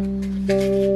うん。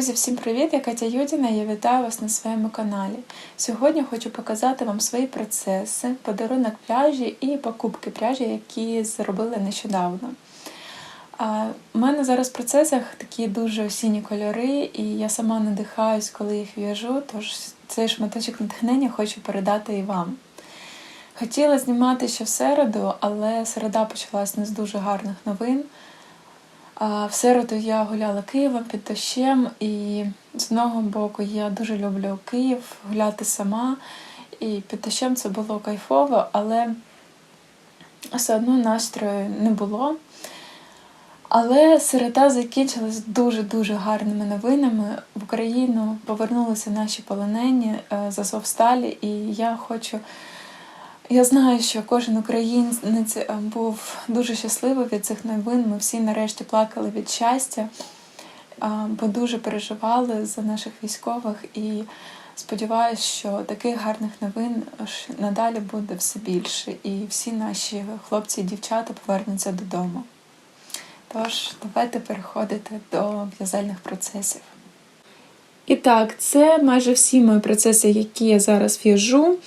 Друзі, всім привіт! Я Катя Юдіна і я вітаю вас на своєму каналі. Сьогодні хочу показати вам свої процеси, подарунок пляжі і покупки пляжі, які зробили нещодавно. У мене зараз в процесах такі дуже осінні кольори, і я сама надихаюсь, коли їх в'яжу, тож цей шматочок натхнення хочу передати і вам. Хотіла знімати ще в середу, але середа почалась не з дуже гарних новин. А В середу я гуляла Києвом під дощем, і з одного боку я дуже люблю Київ, гуляти сама. І під дощем це було кайфово, але все одно настрою не було. Але середа закінчилась дуже-дуже гарними новинами. В Україну повернулися наші полонені е, з Азовсталі, і я хочу. Я знаю, що кожен українець е, був дуже щасливий від цих новин. Ми всі нарешті плакали від щастя, е, бо дуже переживали за наших військових і сподіваюся, що таких гарних новин надалі буде все більше, і всі наші хлопці і дівчата повернуться додому. Тож, давайте переходити до в'язальних процесів. І так, це майже всі мої процеси, які я зараз в'яжу.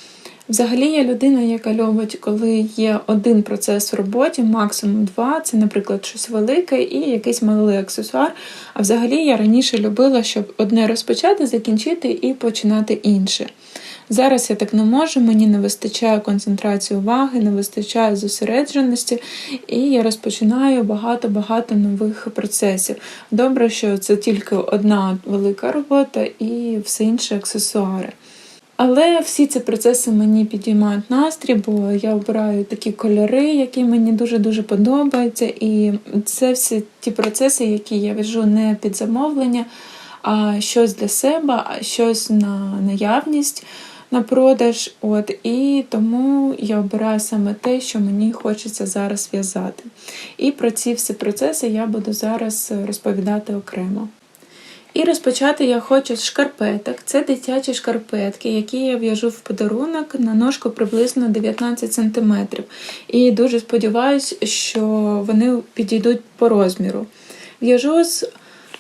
Взагалі я людина, яка любить, коли є один процес в роботі, максимум два. Це, наприклад, щось велике і якийсь малий аксесуар. А взагалі я раніше любила, щоб одне розпочати, закінчити і починати інше. Зараз я так не можу, мені не вистачає концентрації уваги, не вистачає зосередженості, і я розпочинаю багато-багато нових процесів. Добре, що це тільки одна велика робота і все інше аксесуари. Але всі ці процеси мені підіймають настрій, бо я обираю такі кольори, які мені дуже-дуже подобаються. І це всі ті процеси, які я в'яжу не під замовлення, а щось для себе, а щось на наявність на продаж. От, І тому я обираю саме те, що мені хочеться зараз в'язати. І про ці всі процеси я буду зараз розповідати окремо. І розпочати я хочу з шкарпеток. Це дитячі шкарпетки, які я в'яжу в подарунок на ножку приблизно 19 см. І дуже сподіваюся, що вони підійдуть по розміру. В'яжу з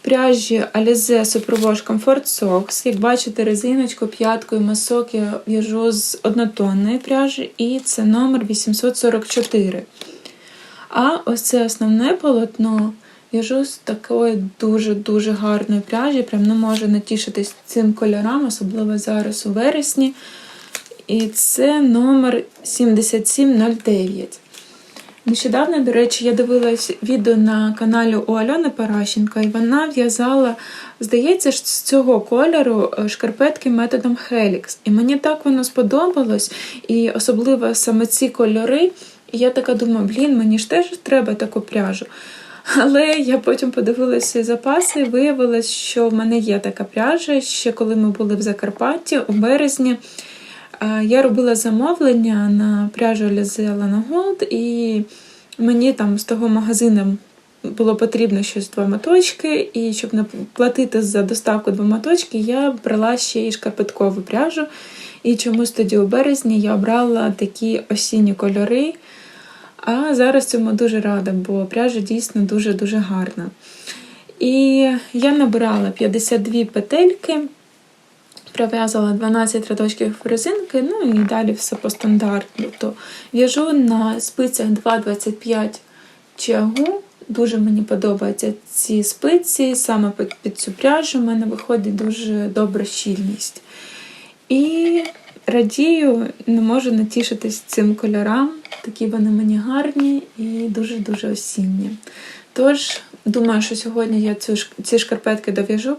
пряжі Alize Superwash Comfort Socks. Як бачите, резиночку, п'ятку і масок я в'яжу з однотонної пряжі, і це номер 844. А ось це основне полотно в'яжу з такої дуже-дуже гарної пряжі. Прям не можу натішитись цим кольорам, особливо зараз у вересні. І це номер 7709. Нещодавно, до речі, я дивилась відео на каналі у Альони Паращенко, і вона в'язала, здається, з цього кольору е, шкарпетки методом Helix. І мені так воно сподобалось, і особливо саме ці кольори. І я така думаю, блін, мені ж теж треба таку пряжу. Але я потім подивилася запаси і виявилось, що в мене є така пряжа. Ще коли ми були в Закарпатті у березні. Я робила замовлення на пряжу Lizella Gold, і мені там з того магазину було потрібно щось два моточки, і щоб не платити за доставку два моточки, я брала ще і шкарпеткову пряжу. І чомусь тоді у березні я обрала такі осінні кольори. А зараз цьому дуже рада, бо пряжа дійсно дуже-дуже гарна. І я набрала 52 петельки. Пров'язала 12 рядочків резинки, ну і далі все по стандарту. То В'яжу на спицях 2,25 чагу. Дуже мені подобаються ці спиці, саме під цю пряжу в мене виходить дуже добра щільність. І радію, не можу натішитись цим кольорам. Такі вони мені гарні і дуже-дуже осінні. Тож, думаю, що сьогодні я цю, ці шкарпетки дов'яжу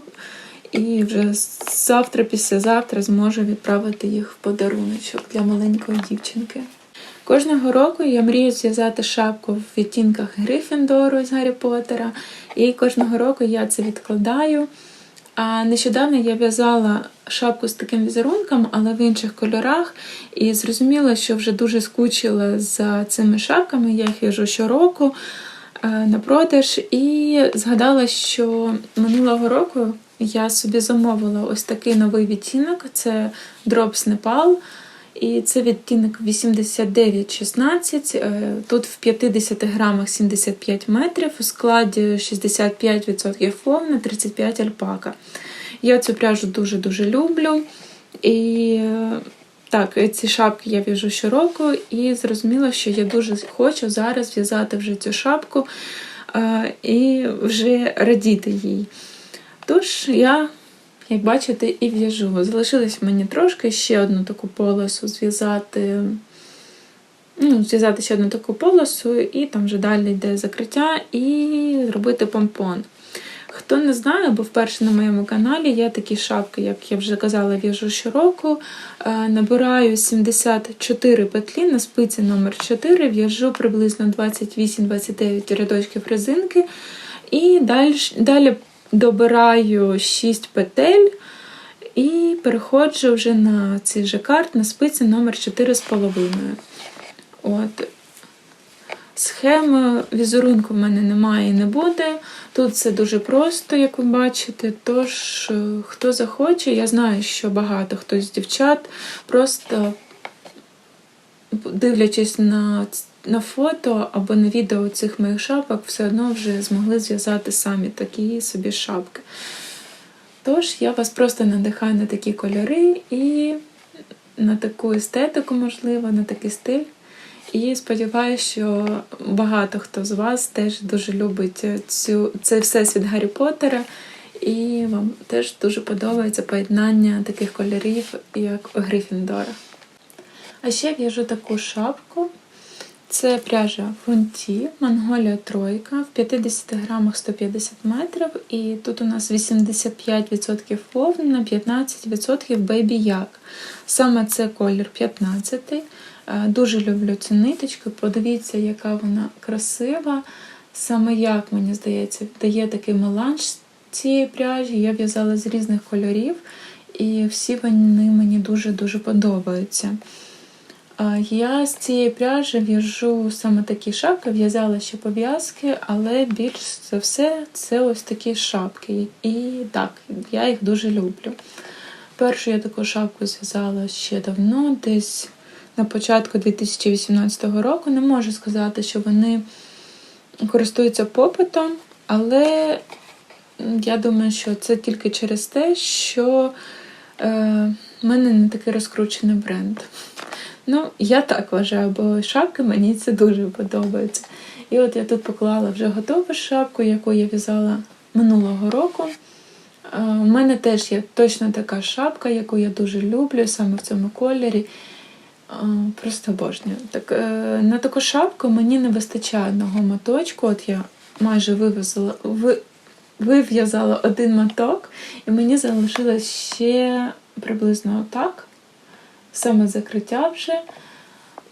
і вже завтра, післязавтра зможу відправити їх в подаруночок для маленької дівчинки. Кожного року я мрію зв'язати шапку в відтінках Грифіндору з Гаррі Поттера, і кожного року я це відкладаю. А нещодавно я в'язала шапку з таким візерунком, але в інших кольорах, і зрозуміла, що вже дуже скучила за цими шапками. Я їх в'яжу щороку е, на продаж, і згадала, що минулого року я собі замовила ось такий новий відтінок: це Drops Nepal. І це відтінок 89,16. е, Тут в 50 грамах 75 метрів, у складі 65% вовна, 35 альпака. Я цю пряжу дуже-дуже люблю. І е, так, ці шапки я в'яжу щороку, і зрозуміла, що я дуже хочу зараз в'язати вже цю шапку е, і вже радіти їй. Тож я як бачите, і в'яжу. Залишилось мені трошки ще одну таку полосу зв'язати. Ну, зв'язати ще одну таку полосу, і там вже далі йде закриття, і зробити помпон. Хто не знає, бо вперше на моєму каналі є такі шапки, як я вже казала, в'яжу щороку. Е, Набираю 74 петлі на спиці номер 4 в'яжу приблизно 28-29 рядочків резинки. І далі, далі добираю 6 петель і переходжу вже на цей жакард на спиці номер 4,5. От. Схеми візерунку в мене немає і не буде. Тут все дуже просто, як ви бачите. Тож, хто захоче, я знаю, що багато хто з дівчат просто дивлячись на, на фото або на відео цих моїх шапок, все одно вже змогли зв'язати самі такі собі шапки. Тож я вас просто надихаю на такі кольори і на таку естетику, можливо, на такий стиль. І сподіваюся, що багато хто з вас теж дуже любить цю, це всесвіт Гаррі Поттера, і вам теж дуже подобається поєднання таких кольорів, як Грифіндора. А ще в'яжу таку шапку. Це пряжа фунті, Монголія тройка в 50 грамах 150 метрів. І тут у нас 85% вовна, 15% бейбі як. Саме це колір 15. Е, Дуже люблю цю ниточку. Подивіться, яка вона красива. Саме як, мені здається, дає такий меланж цієї пряжі. Я в'язала з різних кольорів, і всі вони мені дуже-дуже подобаються. Я з цієї пряжі в'яжу саме такі шапки, в'язала ще пов'язки, але більш за все це ось такі шапки. І так, я їх дуже люблю. Першу я таку шапку зв'язала ще давно, десь на початку 2018 року. Не можу сказати, що вони користуються попитом, але я думаю, що це тільки через те, що е, в мене не такий розкручений бренд. Ну, я так вважаю, бо шапки мені це дуже подобається. І от я тут поклала вже готову шапку, яку я в'язала минулого року. У мене теж є точно така шапка, яку я дуже люблю, саме в цьому кольорі. Просто обожнюю. Так, е, на таку шапку мені не вистачає одного моточку. От я майже вивезла, ви, вив'язала один моток, і мені залишилось ще приблизно отак саме закриття вже,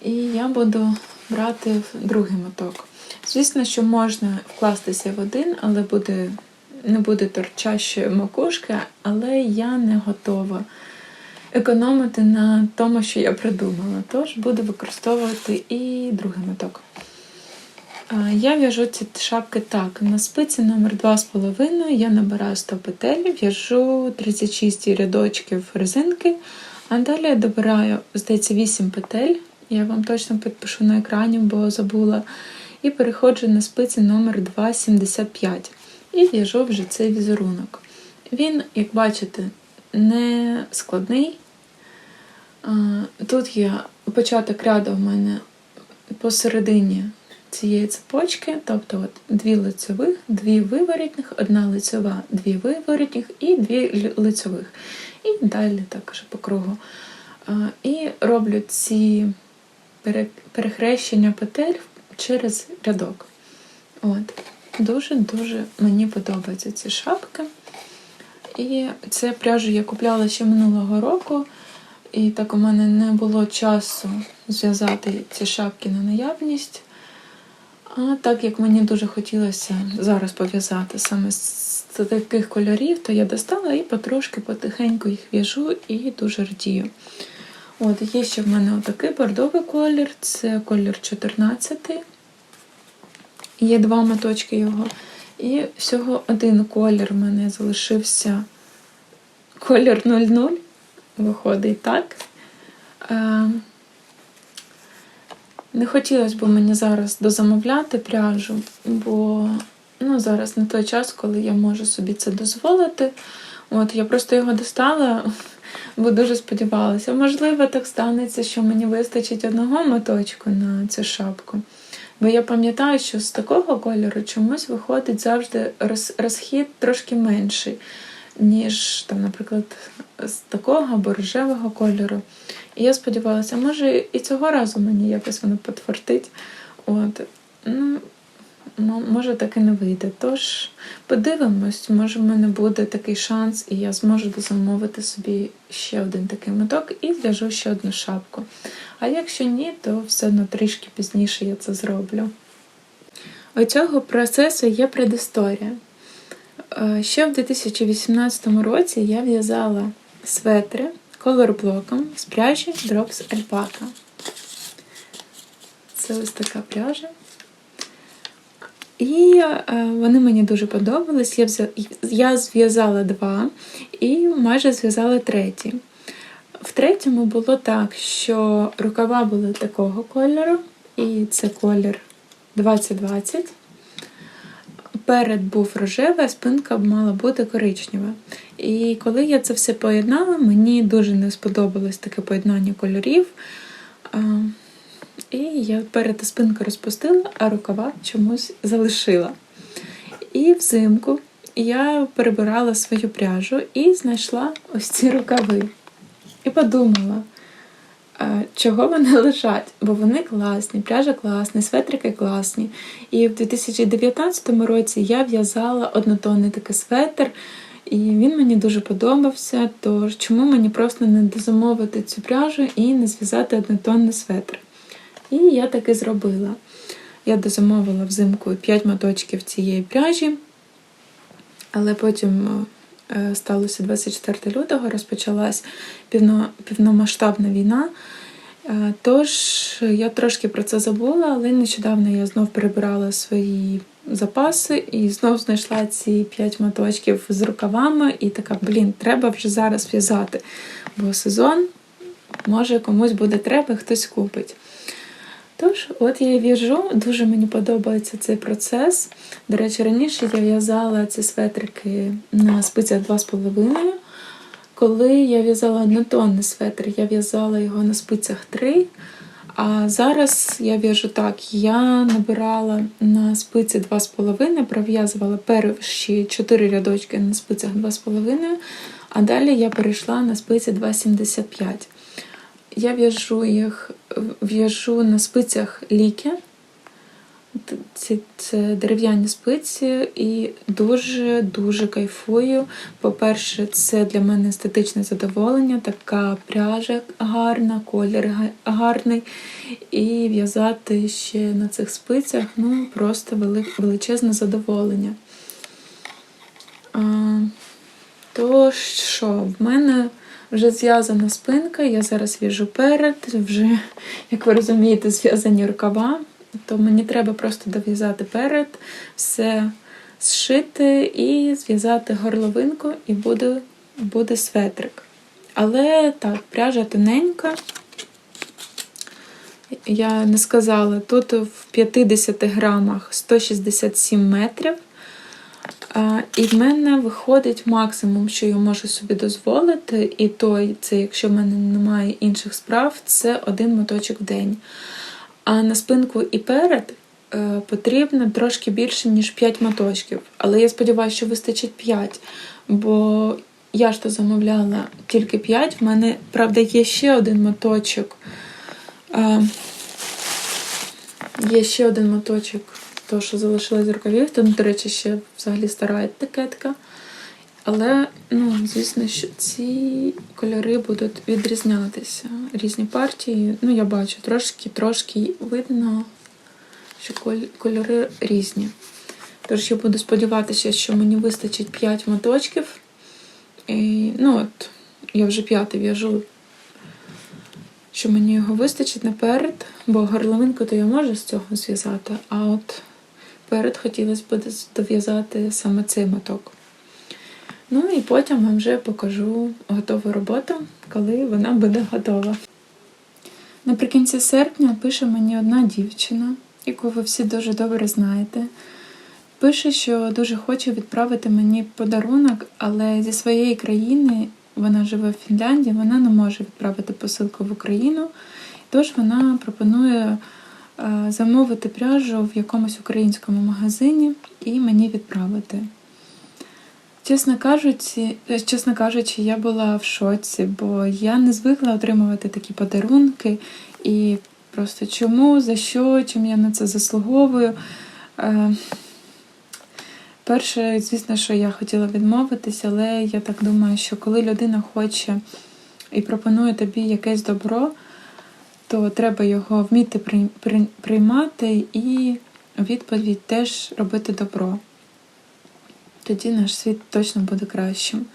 і я буду брати другий моток. Звісно, що можна вкластися в один, але буде, не буде торчащої макушки, але я не готова економити на тому, що я придумала. Тож буду використовувати і другий моток. Я в'яжу ці шапки так. На спиці номер 2,5 я набираю 100 петель, в'яжу 36 рядочків резинки. А далі я добираю, здається, 8 петель. Я вам точно підпишу на екрані, бо забула. І переходжу на спиці номер 2,75 і в'яжу вже цей візерунок. Він, як бачите, не складний. Тут є початок ряду в мене посередині цієї цепочки, тобто от дві лицевих, дві виворітних, одна лицева, дві виворітних і дві лицевих. І далі також по кругу. І роблю ці перехрещення петель через рядок. Дуже-дуже мені подобаються ці шапки. І це пряжу я купляла ще минулого року. І так у мене не було часу зв'язати ці шапки на наявність. А так як мені дуже хотілося зараз пов'язати саме з таких кольорів, то я достала і потрошки потихеньку їх в'яжу і дуже радію. От, є ще в мене отакий бордовий колір, це колір 14. Є два моточки його. І всього один колір в мене залишився колір 00. Виходить так. Не хотілося б мені зараз дозамовляти пряжу, бо ну, зараз не той час, коли я можу собі це дозволити. От, я просто його достала, бо дуже сподівалася. Можливо, так станеться, що мені вистачить одного моточку на цю шапку. Бо я пам'ятаю, що з такого кольору чомусь виходить завжди розхід трошки менший, ніж, там, наприклад, з такого або рожевого кольору. І я сподівалася, може і цього разу мені якось воно потвортить. От. Ну, може так і не вийде. Тож подивимось, може в мене буде такий шанс, і я зможу замовити собі ще один такий моток і зв'яжу ще одну шапку. А якщо ні, то все одно трішки пізніше я це зроблю. У цього процесу є предісторія. Е, Ще в 2018 році я в'язала светри колорблоком з пряжі Drops Alpaca. Це ось така пряжа. І е, вони мені дуже подобались. Я, я зв'язала два і майже зв'язала третій. В третьому було так, що рукава були такого кольору, і це колір 2020. Перед був рожевий, а спинка мала бути коричнева. І коли я це все поєднала, мені дуже не сподобалось таке поєднання кольорів. І я перед спинку розпустила, а рукава чомусь залишила. І взимку я перебирала свою пряжу і знайшла ось ці рукави. І подумала, чого вони лежать, бо вони класні, пряжа класна, светрики класні. І в 2019 році я в'язала однотонний такий светр, і він мені дуже подобався. Тож чому мені просто не дозамовити цю пряжу і не зв'язати однотонний светр? І я таки зробила. Я дозамовила взимку 5 моточків цієї пряжі, але потім е, сталося 24 лютого, розпочалась півно, півномасштабна війна. Е, Тож я трошки про це забула, але нещодавно я знов перебирала свої запаси і знов знайшла ці 5 моточків з рукавами, і така, блін, треба вже зараз в'язати, бо сезон може комусь буде треба, хтось купить. Тож, от я і в'яжу, дуже мені подобається цей процес. До речі, раніше я в'язала ці светрики на спицях 2,5. Коли я в'язала однотонний светр, я в'язала його на спицях 3. А зараз я в'яжу так: я набирала на спиці 2,5, пров'язувала перші 4 рядочки на спицях 2,5, а далі я перейшла на спиці 2,75. Я в'яжу їх, в'яжу на спицях ліки. Ці це дерев'яні спиці, і дуже-дуже кайфую. По-перше, це для мене естетичне задоволення, така пряжа гарна, колір гарний. І в'язати ще на цих спицях ну, просто вели- величезне задоволення. А, Тож, що, в мене вже зв'язана спинка, я зараз в'яжу перед, вже, як ви розумієте, зв'язані рукава, то мені треба просто дов'язати перед, все зшити і зв'язати горловинку, і буде, буде светрик. Але так, пряжа тоненька. Я не сказала, тут в 50 грамах 167 метрів. І в мене виходить максимум, що я можу собі дозволити, і то це, якщо в мене немає інших справ, це один моточок в день. А на спинку і перед е, потрібно трошки більше, ніж 5 моточків. Але я сподіваюся, що вистачить 5, бо я ж то замовляла тільки 5. В мене, правда, є ще один моточок. Е, Є ще один моточок, того, що залишилось з рукавів. Там, до речі, ще взагалі стара етикетка. Але, ну, звісно, що ці кольори будуть відрізнятися. Різні партії. Ну, я бачу, трошки, трошки видно, що кольори різні. Тож я буду сподіватися, що мені вистачить 5 моточків. І, ну, от, я вже п'ятий в'яжу, що мені його вистачить наперед, бо горловинку то я можу з цього зв'язати, а от перед хотілося б дов'язати саме цей моток. Ну і потім вам вже покажу готову роботу, коли вона буде готова. Наприкінці серпня пише мені одна дівчина, яку ви всі дуже добре знаєте. Пише, що дуже хоче відправити мені подарунок, але зі своєї країни вона живе в Фінляндії, вона не може відправити посилку в Україну. Тож вона пропонує замовити пряжу в якомусь українському магазині і мені відправити. Чесно кажучи, е, чесно кажучи, я була в шоці, бо я не звикла отримувати такі подарунки. І просто чому, за що, чим я на це заслуговую. Е, Перше, звісно, що я хотіла відмовитися, але я так думаю, що коли людина хоче і пропонує тобі якесь добро, то треба його вміти при- при- приймати і відповідь теж робити добро. Тоді наш світ точно буде кращим.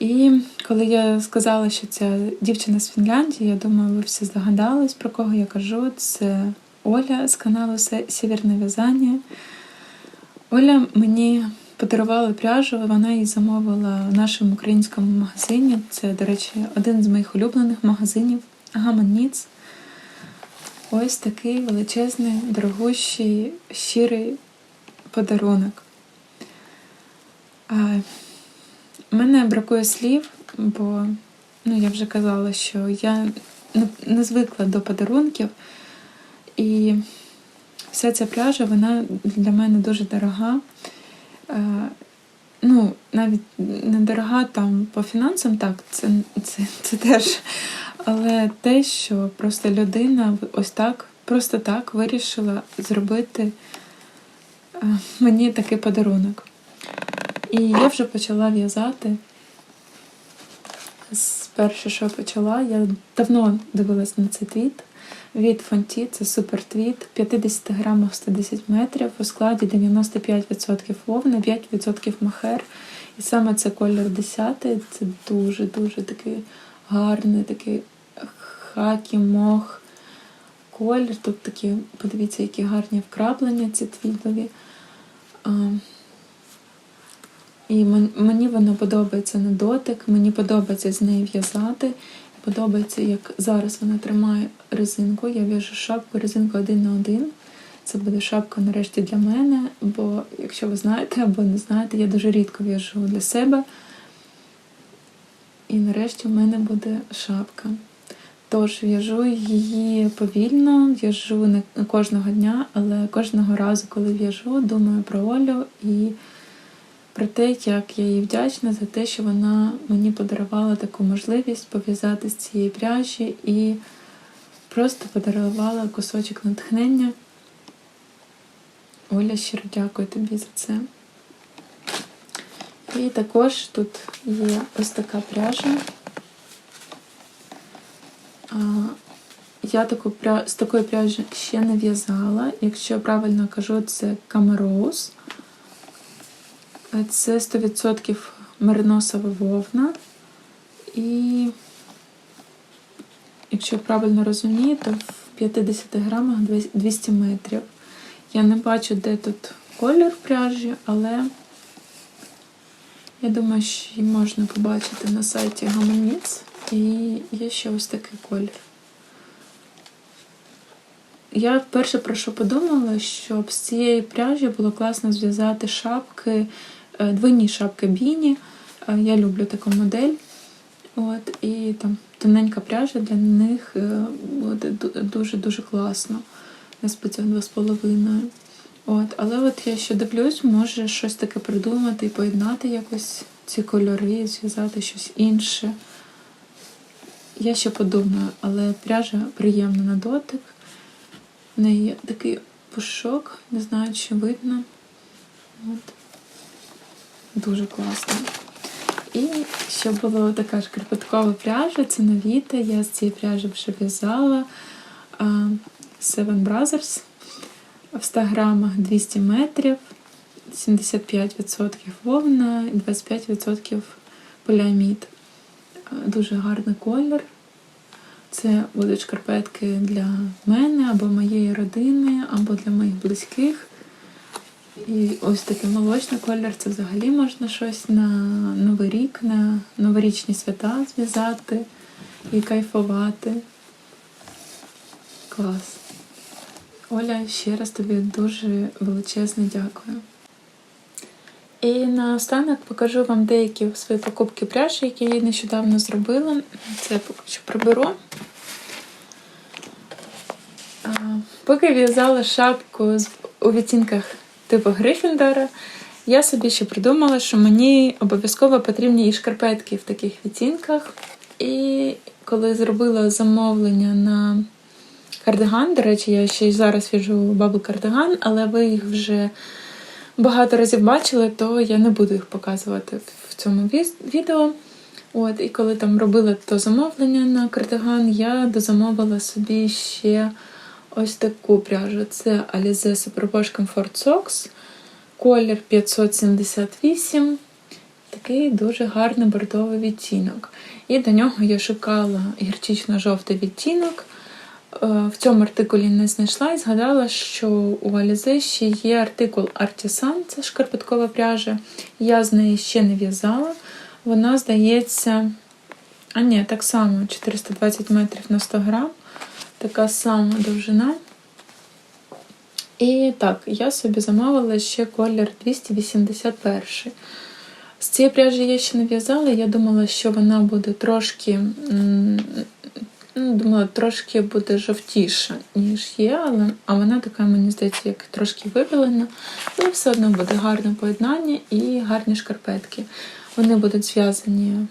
І коли я сказала, що ця дівчина з Фінляндії, я думаю, ви всі здогадались, про кого я кажу. Це Оля з каналу «Се- Сєвєрне в'язання. Оля мені подарувала пряжу, вона її замовила в нашому українському магазині. Це, до речі, один з моїх улюблених магазинів Гаманіц. Ось такий величезний, дорогущий, щирий подарунок. А, мене бракує слів, бо ну, я вже казала, що я не, звикла до подарунків. І вся ця пряжа, вона для мене дуже дорога. Е, ну, навіть не дорога там по фінансам, так, це, це, це теж. Але те, що просто людина ось так, просто так вирішила зробити е, мені такий подарунок. І я вже почала в'язати. Спершу, що почала, я давно дивилась на цей твіт. Від Фонті це супер твіт, 50 грамах 110 метрів, у складі 95% вовни, 5% махер. І саме це колір 10 це дуже-дуже такий гарний, такий хакі, мох колір. Тут такі, подивіться, які гарні вкраплення ці твітові. А, І мені вона подобається на дотик, мені подобається з нею в'язати. Подобається, як зараз вона тримає резинку. Я в'яжу шапку, резинку один на один. Це буде шапка нарешті для мене, бо, якщо ви знаєте або не знаєте, я дуже рідко в'яжу для себе. І нарешті в мене буде шапка. Тож в'яжу її повільно, в'яжу не кожного дня, але кожного разу, коли в'яжу, думаю про Олю і про те, як я їй вдячна за те, що вона мені подарувала таку можливість пов'язати з цієї пряжі і просто подарувала кусочок натхнення. Оля, щиро дякую тобі за це. І також тут є ось така пряжа. Я таку з такої пряжі ще не в'язала. Якщо правильно кажу, це Камероуз. Це 100% мериносова вовна. І, якщо правильно розумію, то в 50 грамах 200 метрів. Я не бачу, де тут колір пряжі, але я думаю, що її можна побачити на сайті Гаманіц. І є ще ось такий колір. Я вперше про що подумала, щоб з цієї пряжі було класно зв'язати шапки, е, двойні шапки біні. Е, Я люблю таку модель. От, і там тоненька пряжа для них е, буде дуже-дуже класно. З половиною. От, але от я ще дивлюсь, може щось таке придумати і поєднати якось ці кольори, зв'язати щось інше. Я ще подумаю, але пряжа приємна на дотик. В неї такий пушок, не знаю, чи видно. От. Дуже класно. І ще була така ж шкарпеткова пряжа, це новіта. Я з цієї пряжі вже в'язала Seven Brothers в 100 грамах 200 метрів, 75% вовна і 25% поліамід. Дуже гарний колір. Це будуть шкарпетки для мене або моєї родини, або для моїх близьких. І ось такий молочний колір це взагалі можна щось на Новий рік, на новорічні свята зв'язати і кайфувати. Клас. Оля, ще раз тобі дуже величезне дякую. І наостанок покажу вам деякі свої покупки пряжі, які я нещодавно зробила. Це поки що приберу. Поки в'язала шапку у відтінках типу Грифіндора, я собі ще придумала, що мені обов'язково потрібні і шкарпетки в таких відтінках. І коли зробила замовлення на кардиган, до речі, я ще й зараз в'яжу бабл кардиган, але ви їх вже багато разів бачили, то я не буду їх показувати в цьому відео. От, і коли там робила то замовлення на кардиган, я дозамовила собі ще ось таку пряжу. Це Alize Superwash Comfort Socks, колір 578. Такий дуже гарний бордовий відтінок. І до нього я шукала гірчично-жовтий відтінок. Е, В цьому артикулі не знайшла і згадала, що у Alize ще є артикул Artisan, це шкарпеткова пряжа. Я з неї ще не в'язала. Вона, здається, а ні, так само 420 метрів на 100 грам. Така сама довжина. І так, я собі замовила ще колір 281. З цієї пряжі я ще не в'язала. Я думала, що вона буде трошки. Ну, думала, трошки буде жовтіша, ніж є, але а вона така, мені здається, як трошки вивілена. Але все одно буде гарне поєднання і гарні шкарпетки. Вони будуть зв'язані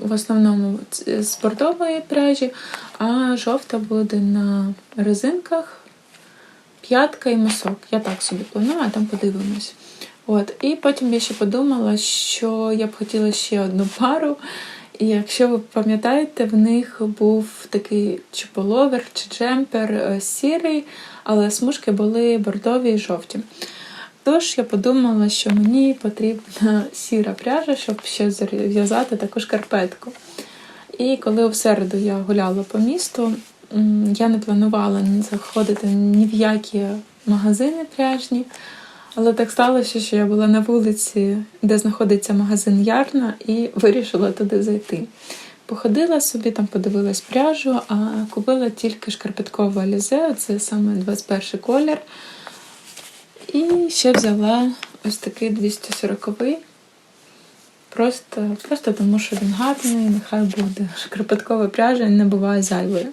в основному з бордової пряжі, а жовта буде на резинках, п'ятка і мисок. Я так собі планую, а там подивимось. От. І потім я ще подумала, що я б хотіла ще одну пару. І якщо ви пам'ятаєте, в них був такий чи половер, чи джемпер е, сірий, але смужки були бордові і жовті. Тож я подумала, що мені потрібна сіра пряжа, щоб ще зв'язати таку шкарпетку. І коли в середу я гуляла по місту, я не планувала заходити ні в які магазини пряжні. Але так сталося, що я була на вулиці, де знаходиться магазин Ярна, і вирішила туди зайти. Походила собі, там подивилась пряжу, а купила тільки шкарпеткове алізе, це саме 21 колір. І ще взяла ось такий 240-й. Просто, просто тому, що він гарний, нехай буде. Шкарпеткова пряжа не буває зайвою.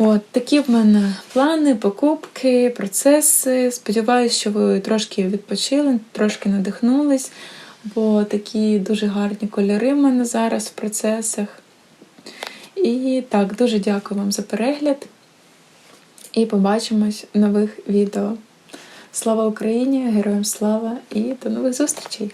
От такі в мене плани, покупки, процеси. Сподіваюсь, що ви трошки відпочили, трошки надихнулись, бо такі дуже гарні кольори в мене зараз в процесах. І так, дуже дякую вам за перегляд. І побачимось в нових відео. Слава Україні! Героям слава і до нових зустрічей!